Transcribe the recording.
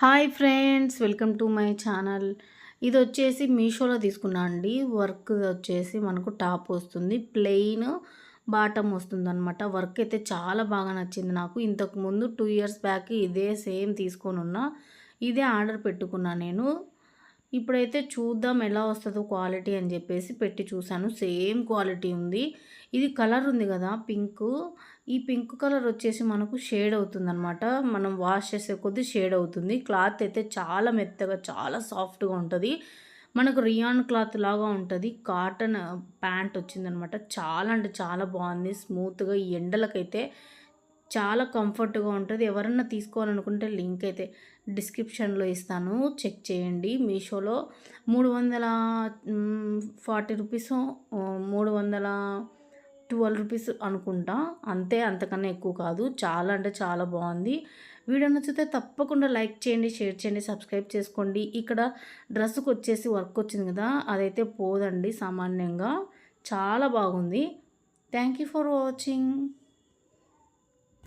Hi friends welcome to my channel. ఇది వచ్చేసి మీషోలో తీసుకున్నా అండి. వర్క్ వచ్చేసి మనకు టాప్ వస్తుంది. ప్లెయిన్ బాటమ్ వస్తుంది అనమాట వర్క్ అయితే చాలా బాగా నచ్చింది నాకు. ఇంతకుముందు టూ ఇయర్స్ బ్యాక్ ఇదే సేమ్ తీసుకొని ఉన్నా. ఇదే ఆర్డర్ పెట్టుకున్నా నేను. ఇప్పుడైతే చూద్దాం ఎలా వస్తుందో క్వాలిటీ అని చెప్పేసి పెట్టి చూశాను. సేమ్ క్వాలిటీ ఉంది. ఇది కలర్ ఉంది కదా పింక్. ఈ పింక్ కలర్ వచ్చేసి మనకు షేడ్ అవుతుంది అనమాట మనం వాష్ చేసే కొద్దీ షేడ్ అవుతుంది. క్లాత్ అయితే చాలా మెత్తగా చాలా సాఫ్ట్గా ఉంటుంది. మనకు రియాన్ క్లాత్ లాగా ఉంటుంది. కాటన్ ప్యాంట్ వచ్చిందనమాట చాలా అంటే చాలా బాగుంది. స్మూత్గా ఈ ఎండలకైతే చాలా కంఫర్ట్గా ఉంటుంది. ఎవరన్నా తీసుకోవాలనుకుంటే లింక్ అయితే డిస్క్రిప్షన్లో ఇస్తాను. చెక్ చేయండి. మీషోలో మూడు వందల ఫార్టీ రూపీస్ మూడు వందల ట్వెల్వ్ రూపీస్ అనుకుంటా. అంతే అంతకన్నా ఎక్కువ కాదు. చాలా అంటే చాలా బాగుంది. వీడియో నచ్చితే తప్పకుండా లైక్ చేయండి షేర్ చేయండి సబ్స్క్రైబ్ చేసుకోండి. ఇక్కడ డ్రెస్కి వచ్చేసి వర్క్ వచ్చింది కదా అదైతే పోదండి సామాన్యంగా. చాలా బాగుంది. Thank you for watching.